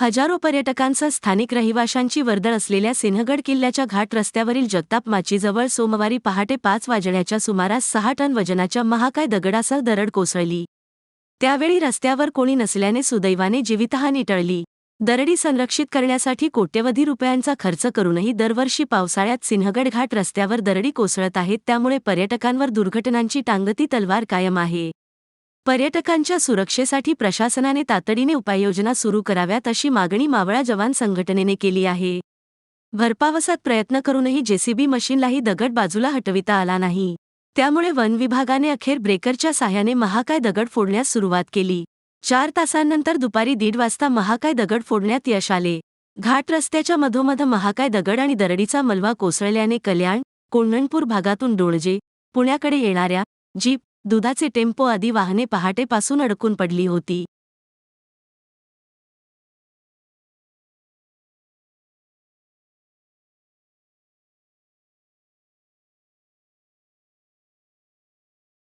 हजारो पर्यटकांसह स्थानिक रहिवाशांची वर्दळ असलेल्या सिंहगड किल्ल्याच्या घाट रस्त्यावरील जगताप माचीजवळ सोमवारी पहाटे पाच वाजण्याच्या सुमारास सहा टन वजनाच्या महाकाय दगडासह दरड कोसळली. त्यावेळी रस्त्यावर कोणी नसल्याने सुदैवाने जीवितहानी टळली. दरडी संरक्षित करण्यासाठी कोट्यवधी रुपयांचा खर्च करूनही दरवर्षी पावसाळ्यात सिंहगड घाट रस्त्यावर दरडी कोसळत आहेत त्यामुळे पर्यटकांवर दुर्घटनांची टांगती तलवार कायम आहे. पर्यटकांच्या सुरक्षेसाठी प्रशासनाने तातडीने उपाययोजना सुरू कराव्यात अशी मागणी मावळा जवान संघटनेने केली आहे. भरपावसात प्रयत्न करूनही जेसीबी मशीनलाही दगड बाजूला हटविता आला नाही. त्यामुळे वन विभागाने अखेर ब्रेकरच्या साह्याने महाकाय दगड फोडण्यास सुरुवात केली. चार तासांनंतर दुपारी दीड वाजता महाकाय दगड फोडण्यात यश आले. घाट रस्त्याच्या मधोमध महाकाय दगड आणि दरडीचा मलवा कोसळल्याने कल्याण कोंढणपूर भागातून डोळजे पुण्याकडे येणाऱ्या जीप दुधाचे टेम्पो आदी वाहने पहाटेपासून अडकून पडली होती.